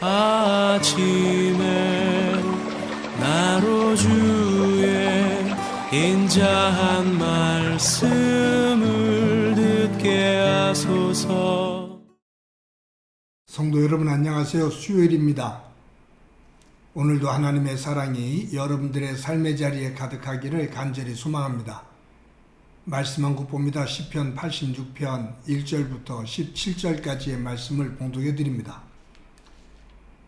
아침에 나로 주의 인자한 말씀을 듣게 하소서 성도 여러분 안녕하세요. 수요일입니다. 오늘도 하나님의 사랑이 여러분들의 삶의 자리에 가득하기를 간절히 소망합니다. 말씀 한국 봅니다. 시편 86편 1절부터 17절까지의 말씀을 봉독해 드립니다.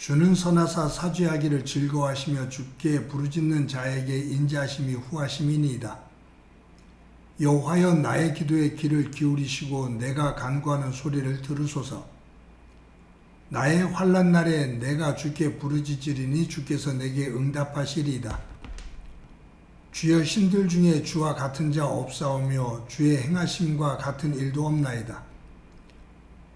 주는 선하사 사죄하기를 즐거워하시며 주께 부르짖는 자에게 인자하심이 후하심이니이다. 여호와여 나의 기도에 귀를 기울이시고 내가 간구하는 소리를 들으소서. 나의 환난 날에 내가 주께 부르짖으리니 주께서 내게 응답하시리이다. 주여 신들 중에 주와 같은 자 없사오며 주의 행하심과 같은 일도 없나이다.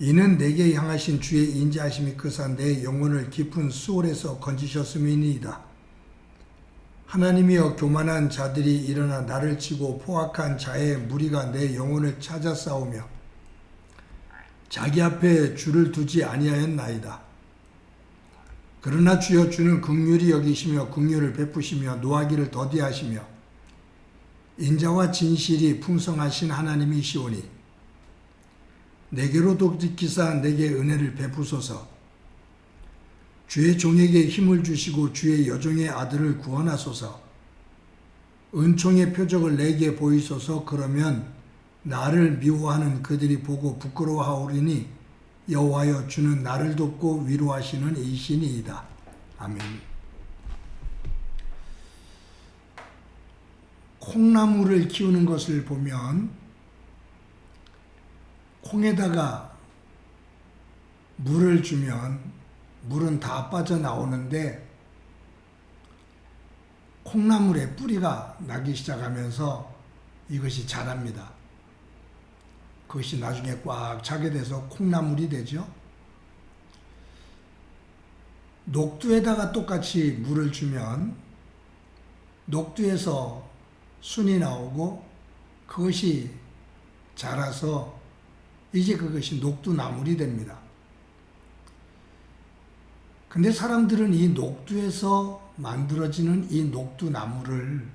이는 내게 향하신 주의 인자하심이 크사 내 영혼을 깊은 수월에서 건지셨음이니이다. 하나님이여 교만한 자들이 일어나 나를 치고 포악한 자의 무리가 내 영혼을 찾아 싸우며 자기 앞에 주를 두지 아니하였나이다. 그러나 주여 주는 극률이 여기시며 극률을 베푸시며 노하기를 더디하시며 인자와 진실이 풍성하신 하나님이시오니 내게로 독특기사 내게 은혜를 베푸소서. 주의 종에게 힘을 주시고 주의 여종의 아들을 구원하소서. 은총의 표적을 내게 보이소서. 그러면 나를 미워하는 그들이 보고 부끄러워하오리니 여호와여 주는 나를 돕고 위로하시는 이신이이다. 아멘. 콩나물을 키우는 것을 보면 콩에다가 물을 주면 물은 다 빠져나오는데 콩나물에 뿌리가 나기 시작하면서 이것이 자랍니다. 그것이 나중에 꽉 차게 돼서 콩나물이 되죠. 녹두에다가 똑같이 물을 주면 녹두에서 순이 나오고 그것이 자라서 이제 그것이 녹두나물이 됩니다. 근데 사람들은 이 녹두에서 만들어지는 이 녹두나물을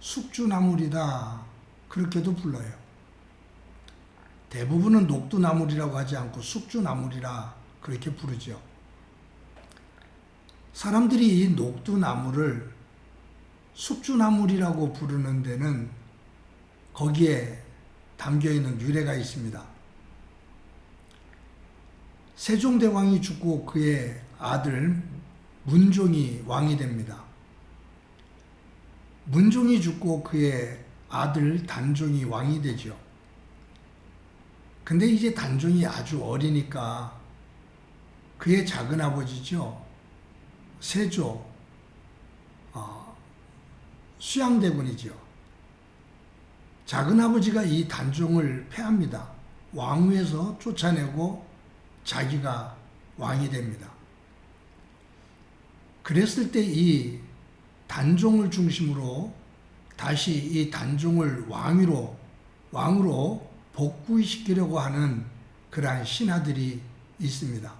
숙주나물이다. 그렇게도 불러요. 대부분은 녹두나물이라고 하지 않고 숙주나물이라 그렇게 부르죠. 사람들이 이 녹두나물을 숙주나물이라고 부르는 데는 거기에 담겨 있는 유래가 있습니다. 세종대왕이 죽고 그의 아들 문종이 왕이 됩니다. 문종이 죽고 그의 아들 단종이 왕이 되죠. 근데 이제 단종이 아주 어리니까 그의 작은 아버지죠. 세조, 어, 수양대군이죠. 작은 아버지가 이 단종을 패합니다. 왕위에서 쫓아내고 자기가 왕이 됩니다. 그랬을 때 이 단종을 중심으로 다시 이 단종을 왕위로 왕으로 복구시키려고 하는 그러한 신하들이 있습니다.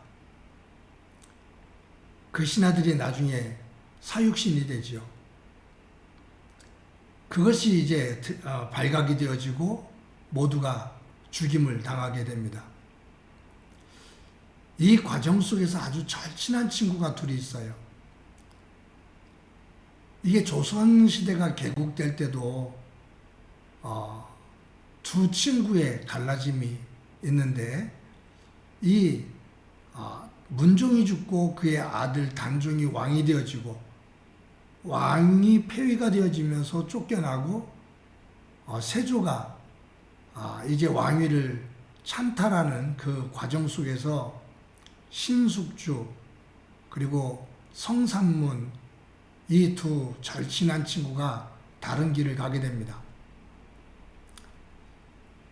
그 신하들이 나중에 사육신이 되죠. 그것이 이제 어, 발각이 되어지고 모두가 죽임을 당하게 됩니다. 이 과정 속에서 아주 절친한 친구가 둘이 있어요. 이게 조선 시대가 개국될 때도 어, 두 친구의 갈라짐이 있는데 이 어, 문종이 죽고 그의 아들 단종이 왕이 되어지고 왕이 폐위가 되어지면서 쫓겨나고 어, 세조가 아, 이제 왕위를 찬탈하는 그 과정 속에서 신숙주 그리고 성산문 이 두 절친한 친구가 다른 길을 가게 됩니다.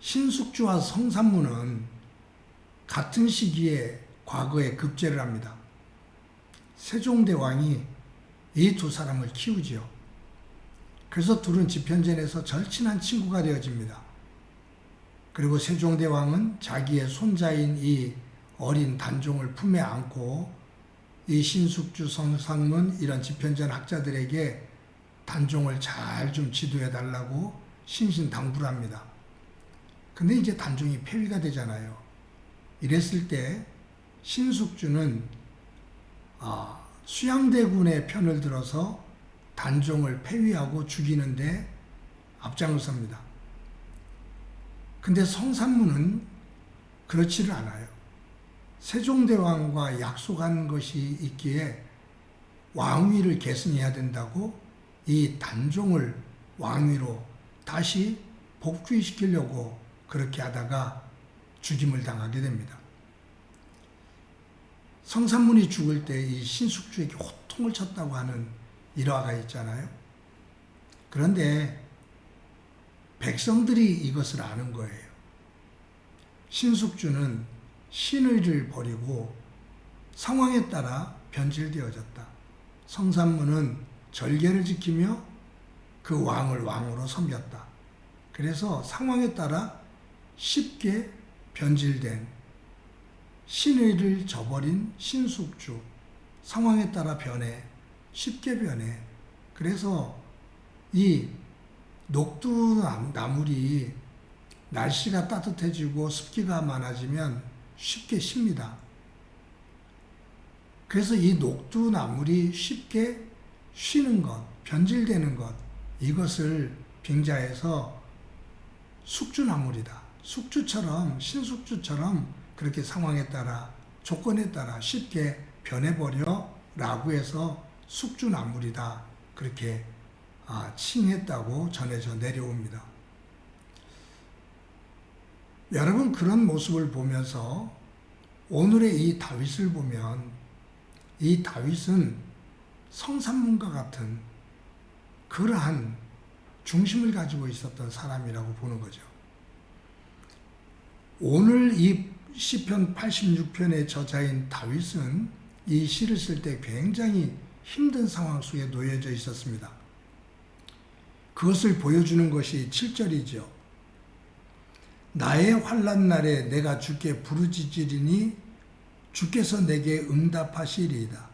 신숙주와 성산문은 같은 시기에 과거에 급제를 합니다. 세종대왕이 이 두 사람을 키우지요. 그래서 둘은 집현전에서 절친한 친구가 되어집니다. 그리고 세종대왕은 자기의 손자인 이 어린 단종을 품에 안고 이 신숙주 성상문 이런 집현전 학자들에게 단종을 잘 좀 지도해 달라고 신신당부를 합니다. 근데 이제 단종이 폐위가 되잖아요. 이랬을 때 신숙주는 아, 수양대군의 편을 들어서 단종을 폐위하고 죽이는데 앞장을 섭니다. 근데 성산문은 그렇지를 않아요. 세종대왕과 약속한 것이 있기에 왕위를 계승해야 된다고 이 단종을 왕위로 다시 복귀시키려고 그렇게 하다가 죽임을 당하게 됩니다. 성산문이 죽을 때 이 신숙주에게 호통을 쳤다고 하는 일화가 있잖아요. 그런데 백성들이 이것을 아는 거예요. 신숙주는 신의를 버리고 상황에 따라 변질되어졌다. 성산문은 절개를 지키며 그 왕을 왕으로 섬겼다. 그래서 상황에 따라 쉽게 변질된 신의를 저버린 신숙주 상황에 따라 변해 쉽게 변해 그래서 이 녹두나물이 날씨가 따뜻해지고 습기가 많아지면 쉽게 쉽니다. 그래서 이 녹두나물이 쉽게 쉬는 것, 변질되는 것, 이것을 빙자해서 숙주나물이다. 숙주처럼, 신숙주처럼 그렇게 상황에 따라, 조건에 따라 쉽게 변해버려 라고 해서 숙주나물이다. 그렇게 아, 칭했다고 전해져 내려옵니다. 여러분 그런 모습을 보면서 오늘의 이 다윗을 보면 이 다윗은 성산문과 같은 그러한 중심을 가지고 있었던 사람이라고 보는 거죠. 오늘 이 시편 86편의 저자인 다윗은 이 시를 쓸 때 굉장히 힘든 상황 속에 놓여져 있었습니다. 그것을 보여주는 것이 7절이죠. 나의 환란 날에 내가 주께 부르짖으리니 주께서 내게 응답하시리이다.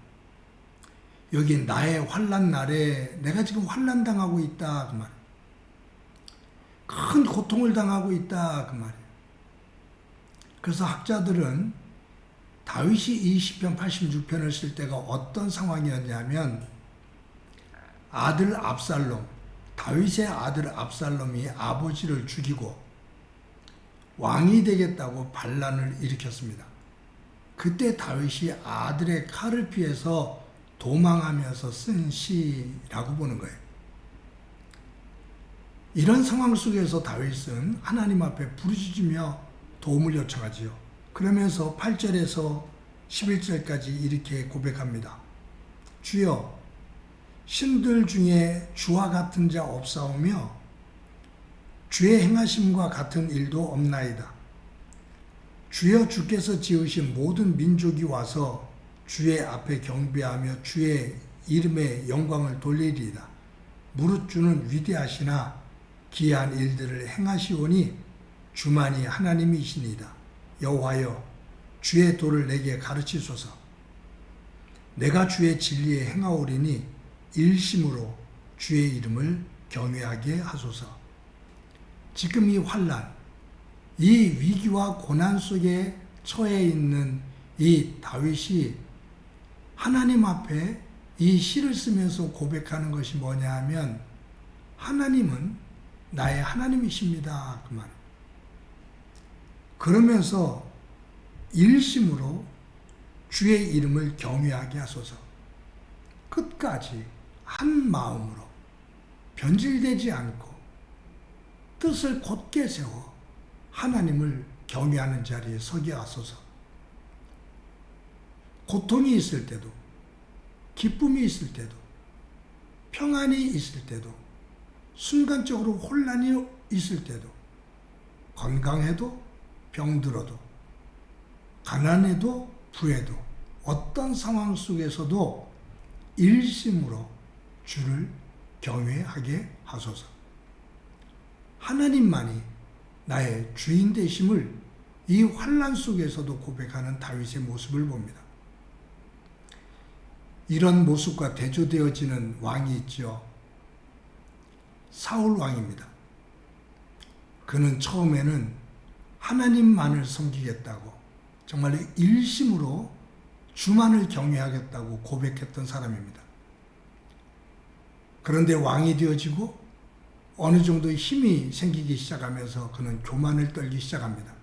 여기 나의 환란 날에 내가 지금 환란 당하고 있다 그 말. 큰 고통을 당하고 있다 그 말이에요. 그래서 학자들은 다윗이 이 시편 86편을 쓸 때가 어떤 상황이었냐면 아들 압살롬, 다윗의 아들 압살롬이 아버지를 죽이고 왕이 되겠다고 반란을 일으켰습니다. 그때 다윗이 아들의 칼을 피해서 도망하면서 쓴 시라고 보는 거예요. 이런 상황 속에서 다윗은 하나님 앞에 부르짖으며 도움을 요청하지요. 그러면서 8절에서 11절까지 이렇게 고백합니다. 주여, 신들 중에 주와 같은 자 없사오며 주의 행하심과 같은 일도 없나이다. 주여 주께서 지으신 모든 민족이 와서 주의 앞에 경배하며 주의 이름의 영광을 돌리리이다. 무릇 주는 위대하시나 기이한 일들을 행하시오니 주만이 하나님이시니이다. 여호와여 주의 도를 내게 가르치소서. 내가 주의 진리에 행하오리니 일심으로 주의 이름을 경외하게 하소서. 지금 이 환란, 이 위기와 고난 속에 처해 있는 이 다윗이 하나님 앞에 이 시를 쓰면서 고백하는 것이 뭐냐 하면 하나님은 나의 하나님이십니다. 그 말. 그러면서 일심으로 주의 이름을 경외하게 하소서. 끝까지 한 마음으로 변질되지 않고 뜻을 곧게 세워 하나님을 경외하는 자리에 서게 하소서. 고통이 있을 때도, 기쁨이 있을 때도, 평안이 있을 때도, 순간적으로 혼란이 있을 때도, 건강해도 병들어도, 가난해도 부해도, 어떤 상황 속에서도 일심으로 주를 경외하게 하소서. 하나님만이 나의 주인 되심을 이 환란 속에서도 고백하는 다윗의 모습을 봅니다. 이런 모습과 대조되어지는 왕이 있죠. 사울 왕입니다. 그는 처음에는 하나님만을 섬기겠다고 정말 일심으로 주만을 경외하겠다고 고백했던 사람입니다. 그런데 왕이 되어지고 어느 정도 힘이 생기기 시작하면서 그는 교만을 떨기 시작합니다.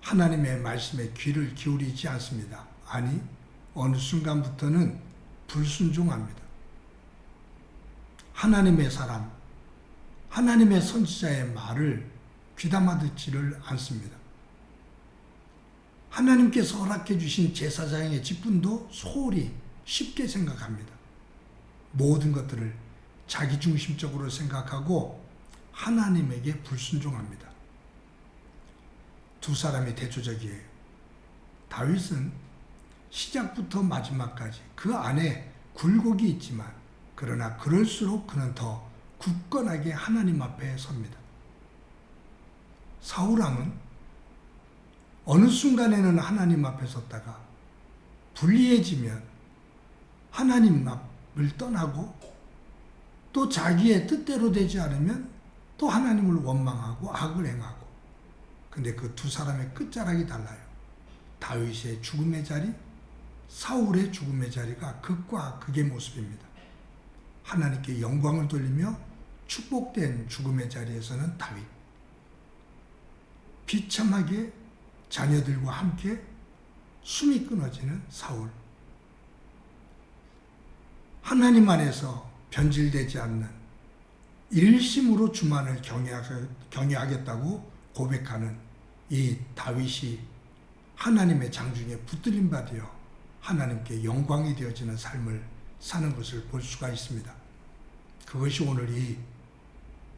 하나님의 말씀에 귀를 기울이지 않습니다. 아니, 어느 순간부터는 불순종합니다. 하나님의 사람, 하나님의 선지자의 말을 귀담아 듣지를 않습니다. 하나님께서 허락해 주신 제사장의 직분도 소홀히 쉽게 생각합니다. 모든 것들을 자기중심적으로 생각하고 하나님에게 불순종합니다. 두 사람이 대조적이에요. 다윗은 시작부터 마지막까지 그 안에 굴곡이 있지만 그러나 그럴수록 그는 더 굳건하게 하나님 앞에 섭니다. 사울왕은 어느 순간에는 하나님 앞에 섰다가 불리해지면 하나님 앞을 떠나고 또 자기의 뜻대로 되지 않으면 또 하나님을 원망하고 악을 행하고 근데 그 두 사람의 끝자락이 달라요. 다윗의 죽음의 자리, 사울의 죽음의 자리가 극과 극의 모습입니다. 하나님께 영광을 돌리며 축복된 죽음의 자리에서는 다윗. 비참하게 자녀들과 함께 숨이 끊어지는 사울. 하나님 안에서 변질되지 않는 일심으로 주만을 경외하겠다고 고백하는 이 다윗이 하나님의 장중에 붙들림 받으어 하나님께 영광이 되어지는 삶을 사는 것을 볼 수가 있습니다. 그것이 오늘 이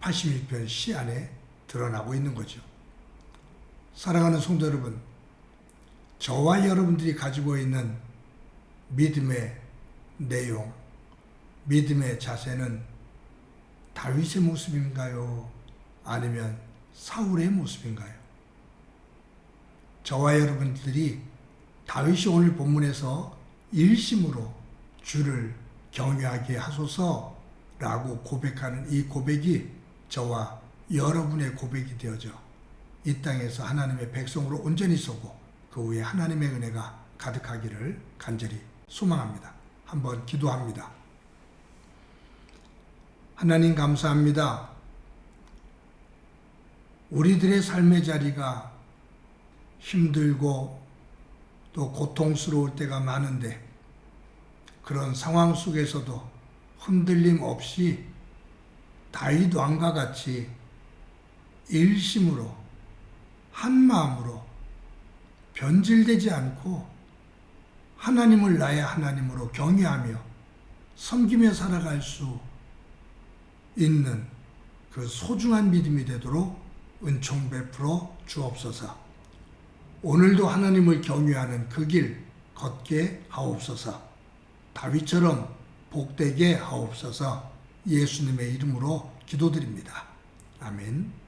81편 시 안에 드러나고 있는 거죠. 사랑하는 성도 여러분, 저와 여러분들이 가지고 있는 믿음의 내용, 믿음의 자세는 다윗의 모습인가요? 아니면 사울의 모습인가요? 저와 여러분들이 다윗이 오늘 본문에서 일심으로 주를 경외하게 하소서라고 고백하는 이 고백이 저와 여러분의 고백이 되어져 이 땅에서 하나님의 백성으로 온전히 서고 그 후에 하나님의 은혜가 가득하기를 간절히 소망합니다. 한번 기도합니다. 하나님 감사합니다. 우리들의 삶의 자리가 힘들고 또 고통스러울 때가 많은데 그런 상황 속에서도 흔들림 없이 다윗 왕과 같이 일심으로 한 마음으로 변질되지 않고 하나님을 나의 하나님으로 경외하며 섬기며 살아갈 수 있는 그 소중한 믿음이 되도록 은총 베풀어 주옵소서. 오늘도 하나님을 경외하는 그 길 걷게 하옵소서. 다윗처럼 복되게 하옵소서. 예수님의 이름으로 기도드립니다. 아멘.